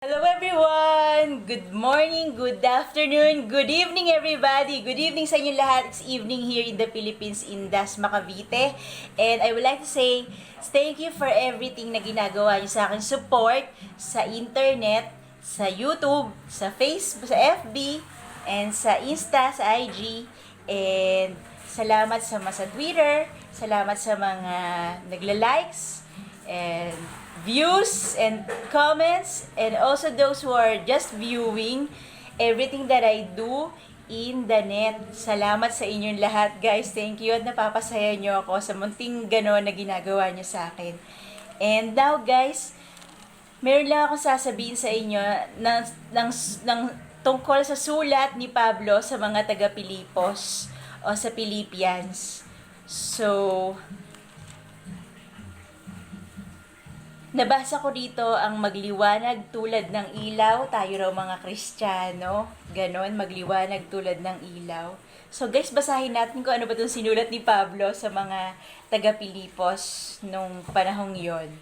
Hello everyone! Good morning, good afternoon, good evening everybody! Good evening sa inyo lahat. It's evening here in the Philippines in Dasma, Cavite. And I would like to say thank you for everything na ginagawa niyo sa akin support sa internet, sa YouTube, sa Facebook, sa FB, and sa Insta, sa IG. And salamat sa mga sa Twitter, salamat sa mga nagla-likes, and views and comments and also those who are just viewing everything that I do in the net. Salamat sa inyong lahat, guys. Thank you at napapasaya nyo ako sa munting gano'n na ginagawa nyo sa akin. And now, guys, meron lang akong sasabihin sa inyo ng, ng, ng tungkol sa sulat ni Pablo sa mga taga-Pilipos o sa Philippians. So, Nabasa ko dito ang magliwanag tulad ng ilaw. Tayo raw mga Kristiyano. Ganon, magliwanag tulad ng ilaw. So guys, basahin natin kung ano ba itong sinulat ni Pablo sa mga taga-Pilipos nung panahong yon.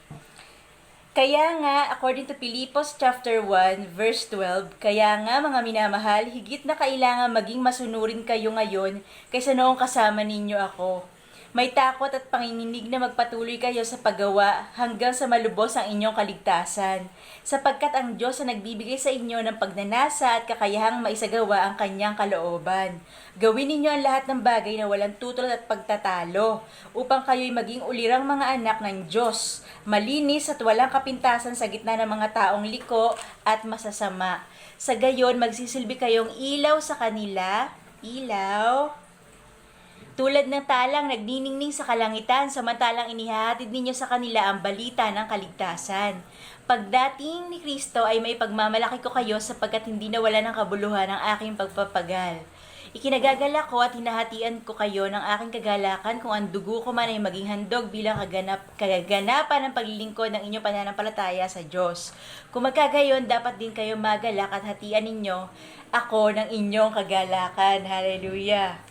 Kaya nga, according to Pilipos chapter 1, verse 12, kaya nga mga minamahal, higit na kailangan maging masunurin kayo ngayon kaysa noong kasama ninyo ako. May takot at panginginig na magpatuloy kayo sa paggawa hanggang sa malubos ang inyong kaligtasan, sapagkat ang Diyos ang nagbibigay sa inyo ng pagnanasa at kakayahang maisagawa ang kanyang kalooban. Gawin ninyo ang lahat ng bagay na walang tutol at pagtatalo, upang kayo'y maging ulirang mga anak ng Diyos, malinis at walang kapintasan sa gitna ng mga taong liko at masasama. Sa gayon, magsisilbi kayong ilaw sa kanila, ilaw, tulad ng talang nagniningning sa kalangitan samantalang inihahatid ninyo sa kanila ang balita ng kaligtasan. Pagdating ni Kristo ay may pagmamalaki ko kayo sapagkat hindi nawala ng kabuluhan ang aking pagpapagal. Ikinagagala ko at hinahatian ko kayo ng aking kagalakan kung ang dugo ko man ay maging handog bilang kaganap, kaganapan ng paglilingkod ng inyong pananampalataya sa Diyos. Kung magkagayon, dapat din kayo magalak at hatian ninyo ako ng inyong kagalakan. Hallelujah!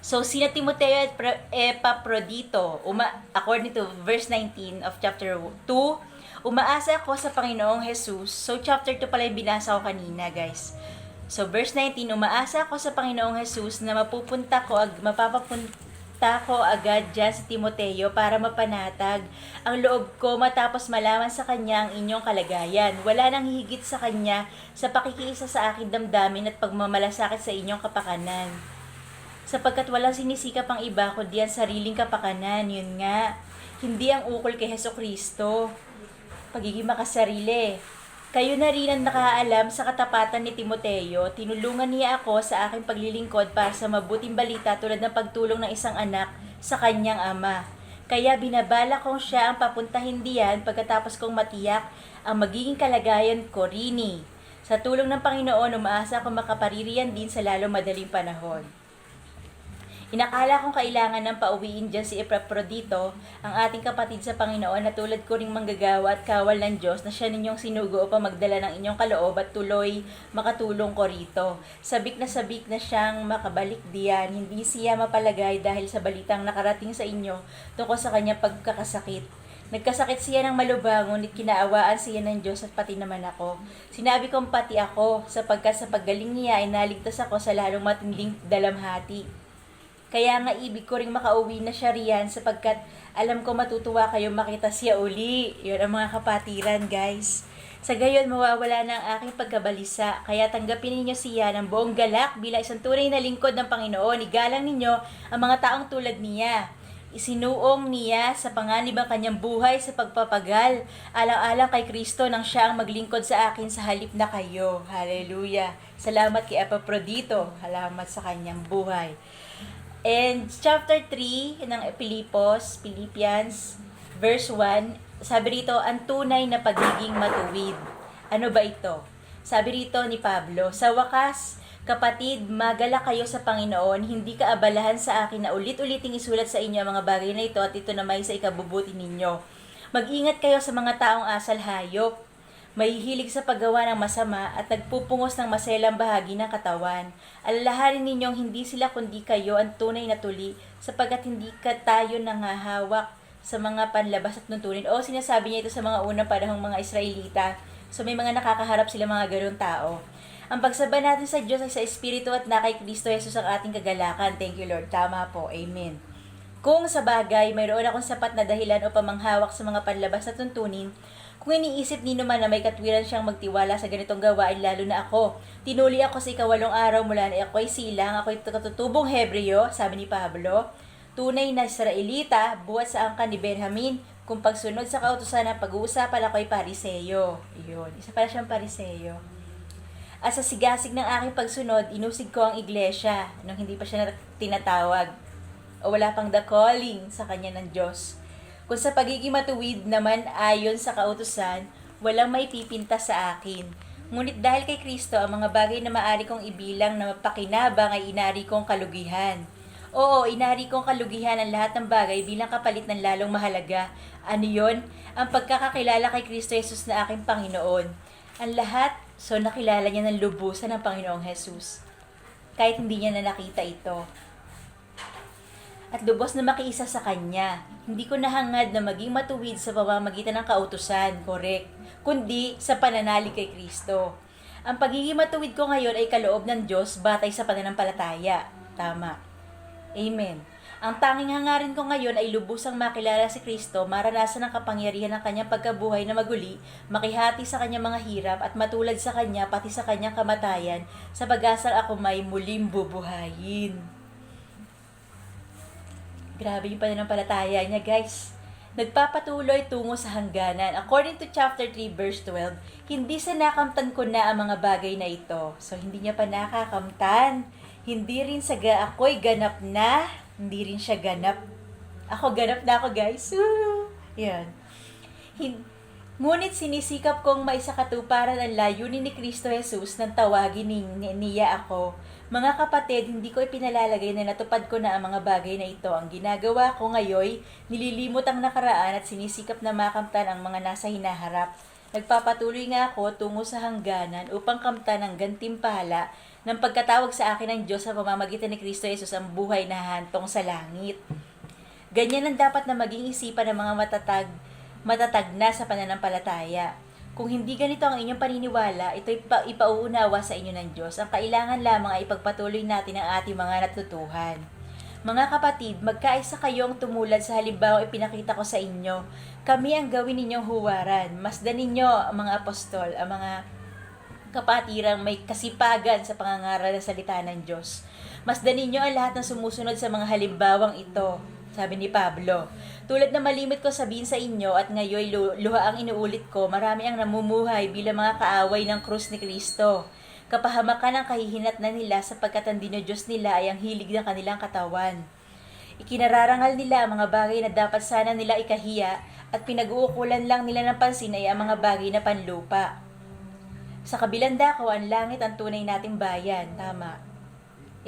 So, sina Timoteo at Pro- Epaprodito, uma, according to verse 19 of chapter 2, umaasa ako sa Panginoong Jesus. So, chapter 2 pala yung binasa ko kanina, guys. So, verse 19, umaasa ako sa Panginoong Jesus na mapupunta ko, ag, mapapapunta ko agad dyan sa Timoteo para mapanatag ang loob ko matapos malaman sa kanya ang inyong kalagayan. Wala nang higit sa kanya sa pakikiisa sa akin damdamin at pagmamalasakit sa inyong kapakanan sapagkat walang sinisikap ang iba kundi ang sariling kapakanan. Yun nga, hindi ang ukol kay Heso Kristo. Pagiging makasarili. Kayo na rin ang nakaalam sa katapatan ni Timoteo. Tinulungan niya ako sa aking paglilingkod para sa mabuting balita tulad ng pagtulong ng isang anak sa kanyang ama. Kaya binabala kong siya ang papuntahin diyan pagkatapos kong matiyak ang magiging kalagayan ko rini. Sa tulong ng Panginoon, umaasa akong makapaririyan din sa lalo madaling panahon. Inakala kong kailangan ng pauwiin dyan si Epaprodito, ang ating kapatid sa Panginoon na tulad ko ring manggagawa at kawal ng Diyos na siya ninyong sinugo upang magdala ng inyong kaloob at tuloy makatulong ko rito. Sabik na sabik na siyang makabalik diyan, hindi siya mapalagay dahil sa balitang nakarating sa inyo tungkol sa kanyang pagkakasakit. Nagkasakit siya ng malubha, ngunit kinaawaan siya ng Diyos at pati naman ako. Sinabi kong pati ako, sapagkat sa paggaling niya ay naligtas ako sa lalong matinding dalamhati. Kaya nga ibig ko ring makauwi na siya riyan sapagkat alam ko matutuwa kayo makita siya uli. Yun ang mga kapatiran, guys. Sa gayon, mawawala na ang aking pagkabalisa. Kaya tanggapin ninyo siya ng buong galak bilang isang tunay na lingkod ng Panginoon. Igalang ninyo ang mga taong tulad niya. Isinuong niya sa panganib ang kanyang buhay sa pagpapagal. Alang-alang kay Kristo nang siya ang maglingkod sa akin sa halip na kayo. Hallelujah. Salamat kay Epaprodito. Salamat sa kanyang buhay. And chapter 3 ng Pilipos, Philippians, verse 1, sabi rito, ang tunay na pagiging matuwid. Ano ba ito? Sabi rito ni Pablo, sa wakas, kapatid, magala kayo sa Panginoon, hindi ka abalahan sa akin na ulit-uliting isulat sa inyo ang mga bagay na ito at ito na may sa ikabubuti ninyo. Mag-ingat kayo sa mga taong asal hayop, mahihilig sa paggawa ng masama at nagpupungos ng maselang bahagi ng katawan. Alalahanin ninyong hindi sila kundi kayo ang tunay na tuli sapagkat hindi ka tayo nangahawak sa mga panlabas at nuntunin. O sinasabi niya ito sa mga unang panahong mga Israelita So may mga nakakaharap sila mga ganun tao. Ang pagsamba natin sa Diyos ay sa Espiritu at na kay Kristo Jesus ang ating kagalakan. Thank you Lord. Tama po. Amen. Kung sa bagay, mayroon akong sapat na dahilan o pamanghawak sa mga panlabas na tuntunin, kung iniisip ni naman na may katwiran siyang magtiwala sa ganitong gawain lalo na ako, tinuli ako sa ikawalong araw mula na ako'y silang, ako'y katutubong Hebreo, sabi ni Pablo, tunay na Israelita, buhat sa angkan ni Benjamin, kung pagsunod sa kautusan ng pag-uusapan ako'y pariseyo. Yun, isa pala siyang pariseyo. At sa sigasig ng aking pagsunod, inusig ko ang iglesia nung hindi pa siya nat- tinatawag o wala pang the calling sa kanya ng Diyos. Kung sa pagiging matuwid naman ayon sa kautusan, walang may pipinta sa akin. Ngunit dahil kay Kristo, ang mga bagay na maaari kong ibilang na mapakinabang ay inari kong kalugihan. Oo, inari kong kalugihan ang lahat ng bagay bilang kapalit ng lalong mahalaga. Ano yon? Ang pagkakakilala kay Kristo Jesus na aking Panginoon. Ang lahat, so nakilala niya ng lubusan ng Panginoong Jesus. Kahit hindi niya na nakita ito at lubos na makiisa sa Kanya. Hindi ko nahangad na maging matuwid sa pamamagitan ng kautusan, correct, kundi sa pananalig kay Kristo. Ang pagiging matuwid ko ngayon ay kaloob ng Diyos batay sa pananampalataya. Tama. Amen. Ang tanging hangarin ko ngayon ay lubusang makilala si Kristo, maranasan ang kapangyarihan ng kanyang pagkabuhay na maguli, makihati sa kanyang mga hirap at matulad sa kanya pati sa kanyang kamatayan sa pag-asang ako may muling bubuhayin. Grabe yung pananampalataya niya, guys. Nagpapatuloy tungo sa hangganan. According to chapter 3, verse 12, hindi sa nakamtan ko na ang mga bagay na ito. So, hindi niya pa nakakamtan. Hindi rin sa ga ako'y ganap na. Hindi rin siya ganap. Ako, ganap na ako, guys. Woo! Yan. Hin- Ngunit sinisikap kong maisakatuparan ang layunin ni Kristo Jesus nang tawagin ni, ni- niya ako. Mga kapatid, hindi ko ipinalalagay na natupad ko na ang mga bagay na ito. Ang ginagawa ko ngayon, nililimot ang nakaraan at sinisikap na makamtan ang mga nasa hinaharap. Nagpapatuloy nga ako tungo sa hangganan upang kamtan ang gantimpala ng pagkatawag sa akin ng Diyos sa pamamagitan ni Kristo Jesus ang buhay na hantong sa langit. Ganyan ang dapat na maging isipan ng mga matatag matatag na sa pananampalataya. Kung hindi ganito ang inyong paniniwala, ito ipa, ipauunawa sa inyo ng Diyos. Ang kailangan lamang ay ipagpatuloy natin ang ating mga natutuhan. Mga kapatid, magkaisa kayong tumulad sa halimbawa ipinakita ko sa inyo. Kami ang gawin ninyong huwaran. Masdan ninyo ang mga apostol, ang mga kapatirang may kasipagan sa pangangaral ng salita ng Diyos. Masdan ninyo ang lahat ng sumusunod sa mga halimbawang ito, sabi ni Pablo. Tulad na malimit ko sabihin sa inyo at ngayon lu- luha ang inuulit ko, marami ang namumuhay bilang mga kaaway ng krus ni Kristo. Kapahamakan ang kahihinat na nila sapagkat ang Diyos nila ay ang hilig ng kanilang katawan. Ikinararangal nila ang mga bagay na dapat sana nila ikahiya at pinag-uukulan lang nila ng pansin ay ang mga bagay na panlupa. Sa kabilang dako, ang langit ang tunay nating bayan. Tama.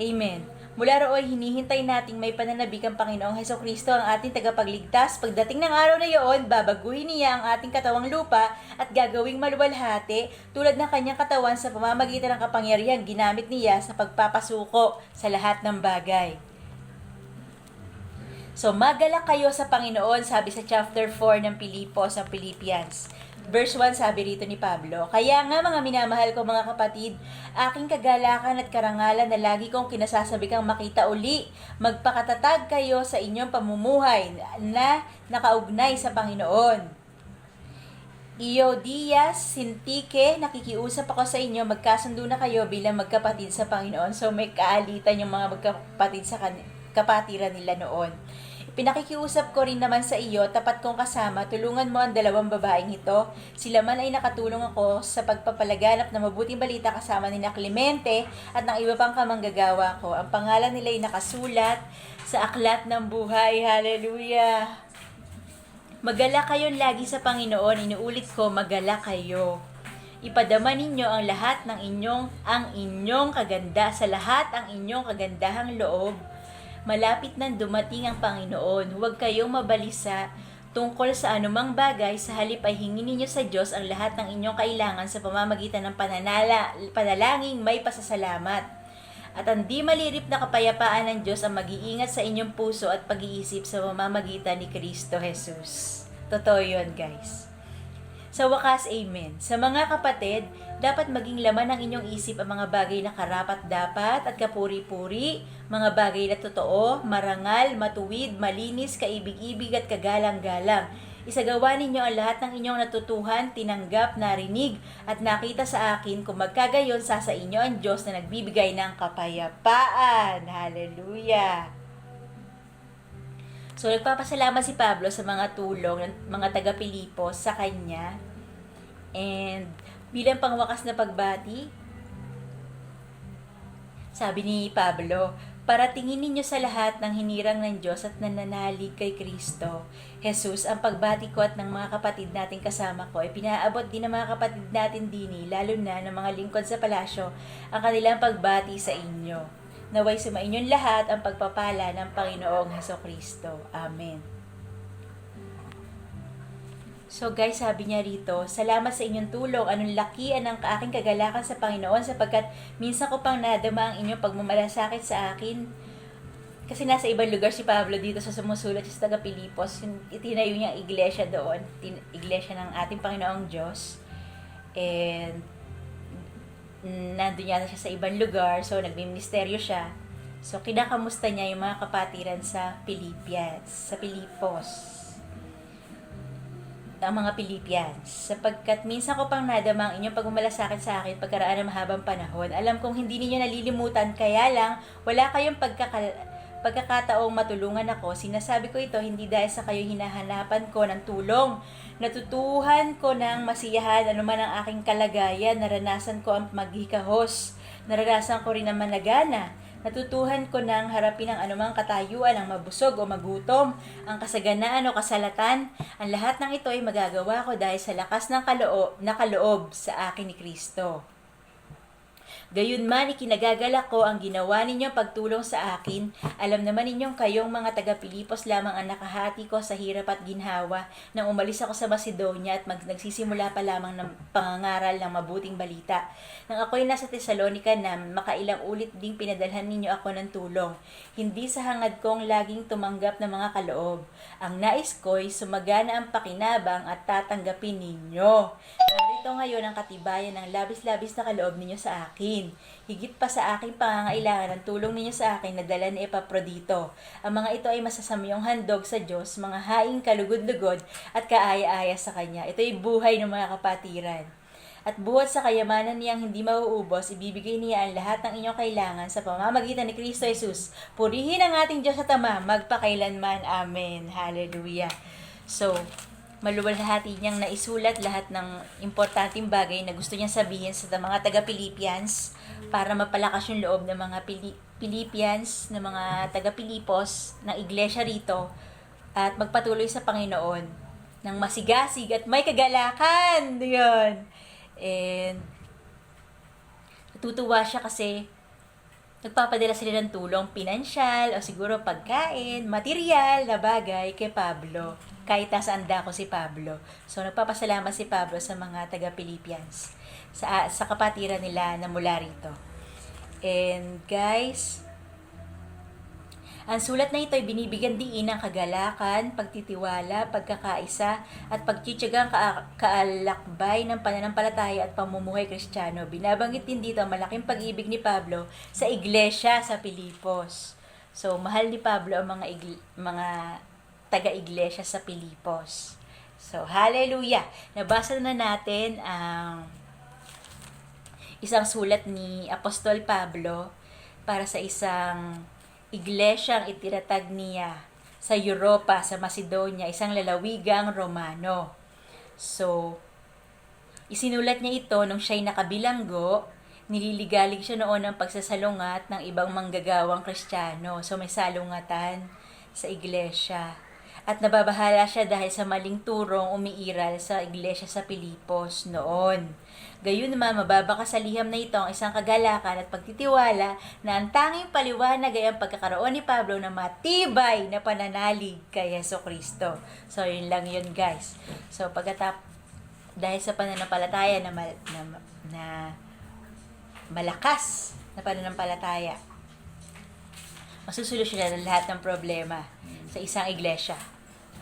Amen. Mula rooy, hinihintay nating may pananabik ang Panginoong Heso Kristo ang ating tagapagligtas. Pagdating ng araw na iyon, babaguhin niya ang ating katawang lupa at gagawing maluwalhati tulad ng kanyang katawan sa pamamagitan ng kapangyarihan ginamit niya sa pagpapasuko sa lahat ng bagay. So, magalak kayo sa Panginoon, sabi sa chapter 4 ng Pilipo sa Philippians. Verse 1 sabi rito ni Pablo, Kaya nga mga minamahal ko mga kapatid, aking kagalakan at karangalan na lagi kong kinasasabi kang makita uli, magpakatatag kayo sa inyong pamumuhay na nakaugnay sa Panginoon. Iyo Diaz, Sintike, nakikiusap ako sa inyo, magkasundo na kayo bilang magkapatid sa Panginoon. So may kaalitan yung mga magkapatid sa kan- kapatiran nila noon. Pinakikiusap ko rin naman sa iyo, tapat kong kasama, tulungan mo ang dalawang babaeng ito. Sila man ay nakatulong ako sa pagpapalaganap ng mabuting balita kasama ni na Clemente at ng iba pang kamanggagawa ko. Ang pangalan nila ay nakasulat sa aklat ng buhay. Hallelujah! Magala kayo lagi sa Panginoon. Inuulit ko, magala kayo. Ipadama ninyo ang lahat ng inyong ang inyong kaganda sa lahat ang inyong kagandahang loob malapit nang dumating ang Panginoon. Huwag kayong mabalisa tungkol sa anumang bagay, sa halip ay hingin ninyo sa Diyos ang lahat ng inyong kailangan sa pamamagitan ng pananala, panalangin may pasasalamat. At ang di malirip na kapayapaan ng Diyos ang mag-iingat sa inyong puso at pag-iisip sa pamamagitan ni Kristo Jesus. Totoo yun, guys. Sa wakas, amen. Sa mga kapatid, dapat maging laman ng inyong isip ang mga bagay na karapat-dapat at kapuri-puri, mga bagay na totoo, marangal, matuwid, malinis, kaibig-ibig at kagalang-galang. Isagawa ninyo ang lahat ng inyong natutuhan, tinanggap, narinig, at nakita sa akin kung magkagayon sa sa inyo ang Diyos na nagbibigay ng kapayapaan. Hallelujah! So, nagpapasalamat si Pablo sa mga tulong ng mga taga-Pilipos sa kanya. And bilang pangwakas na pagbati, sabi ni Pablo, para tingin ninyo sa lahat ng hinirang ng Diyos at nananalig kay Kristo. Jesus, ang pagbati ko at ng mga kapatid natin kasama ko ay pinaabot din ng mga kapatid natin dini, lalo na ng mga lingkod sa palasyo, ang kanilang pagbati sa inyo. Naway sumainyong lahat ang pagpapala ng Panginoong Heso Kristo. Amen. So guys, sabi niya rito, salamat sa inyong tulong. Anong laki ang aking kagalakan sa Panginoon sapagkat minsan ko pang nadama ang inyong pagmamalasakit sa akin. Kasi nasa ibang lugar si Pablo dito sa sumusulat sa taga Pilipos. Itinayo niya iglesia doon, iglesia ng ating Panginoong Diyos. And nandun yata siya sa ibang lugar, so nagmi-ministeryo siya. So kinakamusta niya yung mga kapatiran sa Pilipias, sa Pilipos ang mga Pilipians, sapagkat minsan ko pang nadama ang inyong pagmamalasakit sa akin pagkaraan ng mahabang panahon. Alam kong hindi ninyo nalilimutan, kaya lang wala kayong pagkakal pagkakataong matulungan ako. Sinasabi ko ito hindi dahil sa kayo hinahanapan ko ng tulong. Natutuhan ko ng masiyahan anuman ang aking kalagayan, naranasan ko ang maghikahos, naranasan ko rin ang managana, Natutuhan ko nang harapin ang anumang katayuan, ang mabusog o magutom, ang kasaganaan o kasalatan. Ang lahat ng ito ay magagawa ko dahil sa lakas ng kaloob, na kaloob sa akin ni Kristo. Gayunman, ikinagagalak ko ang ginawa ninyong pagtulong sa akin. Alam naman ninyong kayong mga taga-Pilipos lamang ang nakahati ko sa hirap at ginhawa nang umalis ako sa Macedonia at mag nagsisimula pa lamang ng pangangaral ng mabuting balita. Nang ako'y nasa Thessalonica na makailang ulit ding pinadalhan ninyo ako ng tulong. Hindi sa hangad kong laging tumanggap ng mga kaloob. Ang nais ko'y sumagana ang pakinabang at tatanggapin ninyo. Narito ngayon ang katibayan ng labis-labis na kaloob ninyo sa akin. Higit pa sa aking pangangailangan ng tulong ninyo sa akin na dala ni Epaprodito. Ang mga ito ay masasamyong handog sa Diyos, mga haing kalugod-lugod at kaaya-aya sa Kanya. Ito ay buhay ng mga kapatiran. At buhat sa kayamanan niyang hindi mauubos, ibibigay niya ang lahat ng inyong kailangan sa pamamagitan ni Kristo Jesus. Purihin ang ating Diyos sa tama, magpakailanman. Amen. Hallelujah. So, maluwalhati niyang naisulat lahat ng importanteng bagay na gusto niyang sabihin sa mga taga-Pilipians para mapalakas yung loob ng mga Pili- Pilipians, ng mga taga-Pilipos, ng iglesia rito at magpatuloy sa Panginoon ng masigasig at may kagalakan. Yun. And natutuwa siya kasi nagpapadala sila ng tulong pinansyal o siguro pagkain, material na bagay kay Pablo. Kahit nasaan ko si Pablo. So, nagpapasalamat si Pablo sa mga taga-Pilipians. Sa, sa kapatiran nila na mula rito. And guys, ang sulat na ito ay binibigyan diin ng kagalakan, pagtitiwala, pagkakaisa, at pagtityagang ka- kaalakbay ng pananampalataya at pamumuhay kristyano. Binabanggit din dito ang malaking pag-ibig ni Pablo sa iglesia sa Pilipos. So, mahal ni Pablo ang mga, igl- mga taga-iglesia sa Pilipos. So, hallelujah! Nabasa na natin ang isang sulat ni Apostol Pablo para sa isang iglesyang itiratag niya sa Europa, sa Macedonia, isang lalawigang Romano. So, isinulat niya ito nung siya'y nakabilanggo, nililigalig siya noon ng pagsasalungat ng ibang manggagawang kristyano. So, may salungatan sa iglesia. At nababahala siya dahil sa maling turong umiiral sa iglesia sa Pilipos noon. Gayun naman, mababa ka sa liham na ito ang isang kagalakan at pagtitiwala na ang tanging paliwanag ay ang pagkakaroon ni Pablo na matibay na pananalig kay Yeso Kristo. So, yun lang yun guys. So, pagkatap dahil sa pananampalataya na, mal, na, na malakas na pananampalataya, masusolusyonan ang lahat ng problema sa isang iglesia.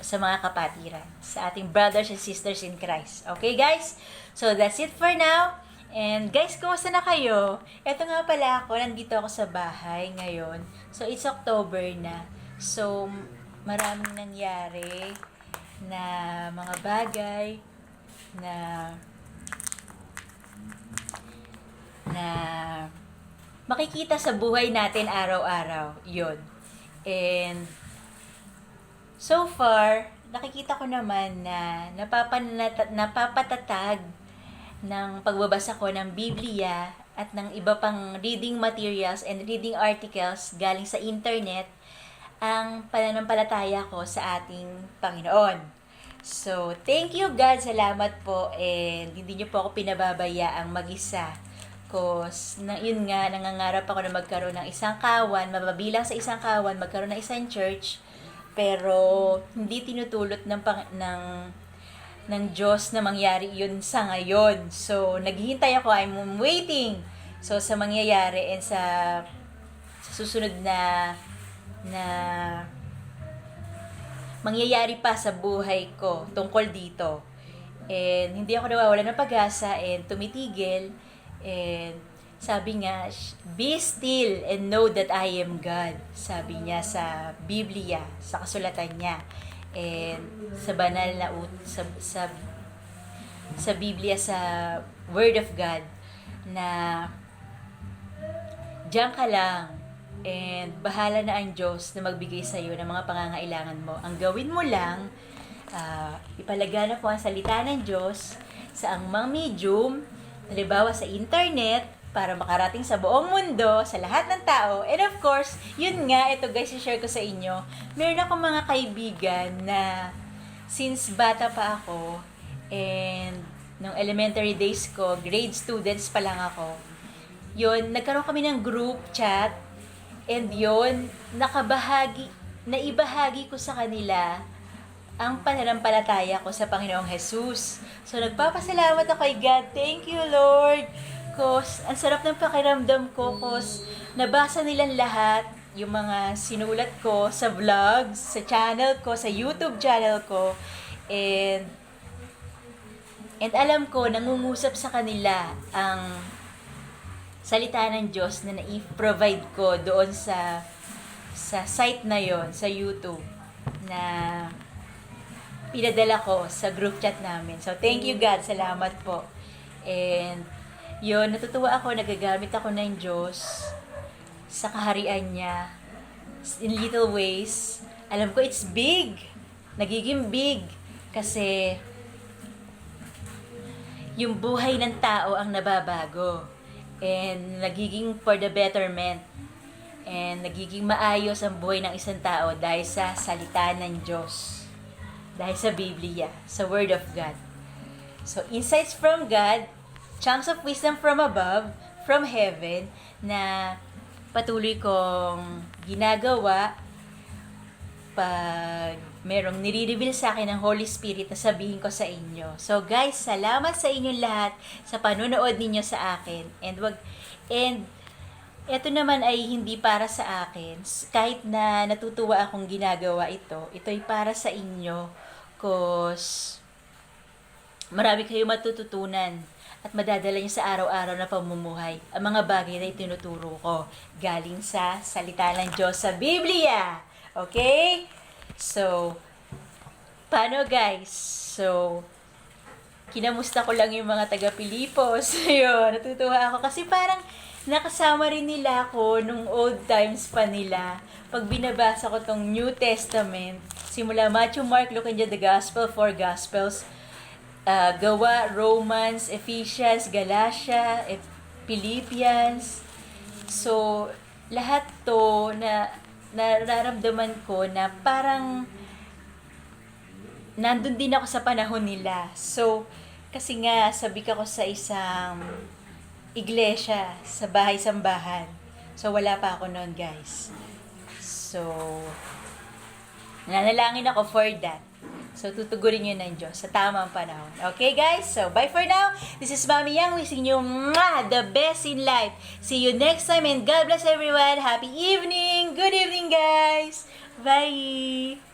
Sa mga kapatiran, sa ating brothers and sisters in Christ. Okay, guys? So, that's it for now. And guys, kumusta na kayo? Ito nga pala ako, nandito ako sa bahay ngayon. So, it's October na. So, maraming nangyari na mga bagay na na makikita sa buhay natin araw-araw. Yun. And so far, nakikita ko naman na napapanata- napapatatag ng pagbabasa ko ng Biblia at ng iba pang reading materials and reading articles galing sa internet ang pananampalataya ko sa ating Panginoon. So, thank you God, salamat po and hindi niyo po ako pinababayaang mag-isa. Cause, na, yun nga, nangangarap ako na magkaroon ng isang kawan, mababilang sa isang kawan, magkaroon ng isang church, pero hindi tinutulot ng, pang, ng ng Diyos na mangyari yun sa ngayon. So, naghihintay ako, I'm waiting. So, sa mangyayari and sa, sa susunod na na mangyayari pa sa buhay ko tungkol dito. And hindi ako nawawala ng pag-asa and tumitigil. And sabi nga, be still and know that I am God. Sabi niya sa Biblia, sa kasulatan niya. And sa banal na ut- sa, sa sa Biblia sa Word of God na diyan ka lang and bahala na ang Diyos na magbigay sa iyo ng mga pangangailangan mo. Ang gawin mo lang, uh, ipalagana po ang salita ng Diyos sa ang mga medium, halimbawa sa internet, para makarating sa buong mundo, sa lahat ng tao. And of course, yun nga, ito guys, i-share ko sa inyo. Meron akong mga kaibigan na since bata pa ako, and nung elementary days ko, grade students pa lang ako, yun, nagkaroon kami ng group chat, and yun, nakabahagi, naibahagi ko sa kanila ang pananampalataya ko sa Panginoong Jesus. So, nagpapasalamat ako kay God. Thank you, Lord. Cause, ang sarap ng pakiramdam ko, cause nabasa nilang lahat yung mga sinulat ko sa vlogs, sa channel ko, sa YouTube channel ko. And, and alam ko, nangungusap sa kanila ang salita ng Diyos na na-provide ko doon sa sa site na yon sa YouTube na pinadala ko sa group chat namin. So, thank you God. Salamat po. And, yun, natutuwa ako, nagagamit ako ng Diyos sa kaharian niya in little ways. Alam ko, it's big. Nagiging big. Kasi, yung buhay ng tao ang nababago. And, nagiging for the betterment. And, nagiging maayos ang buhay ng isang tao dahil sa salita ng Diyos. Dahil sa Biblia, sa Word of God. So, insights from God, chunks of wisdom from above, from heaven, na patuloy kong ginagawa pag merong nire-reveal sa akin ng Holy Spirit na sabihin ko sa inyo. So guys, salamat sa inyong lahat sa panonood ninyo sa akin. And wag and ito naman ay hindi para sa akin. Kahit na natutuwa akong ginagawa ito, ito ay para sa inyo. Cause marami kayo matututunan at madadala niyo sa araw-araw na pamumuhay ang mga bagay na itinuturo ko galing sa salita ng Diyos sa Biblia. Okay? So, paano guys? So, kinamusta ko lang yung mga taga-Pilipos. Ayun, natutuwa ako kasi parang nakasama rin nila ako nung old times pa nila. Pag binabasa ko tong New Testament, simula Matthew, Mark, Luke, and the Gospel, four Gospels, uh, Gawa, Romans, Ephesians, Galatia, Philippians. So, lahat to na nararamdaman ko na parang nandun din ako sa panahon nila. So, kasi nga, sabi ko sa isang iglesia, sa bahay-sambahan. So, wala pa ako noon, guys. So, nanalangin ako for that. So, tutugurin yun ng Diyos sa tamang panahon. Okay, guys? So, bye for now. This is Mami Yang wishing you mwah, the best in life. See you next time and God bless everyone. Happy evening. Good evening, guys. Bye.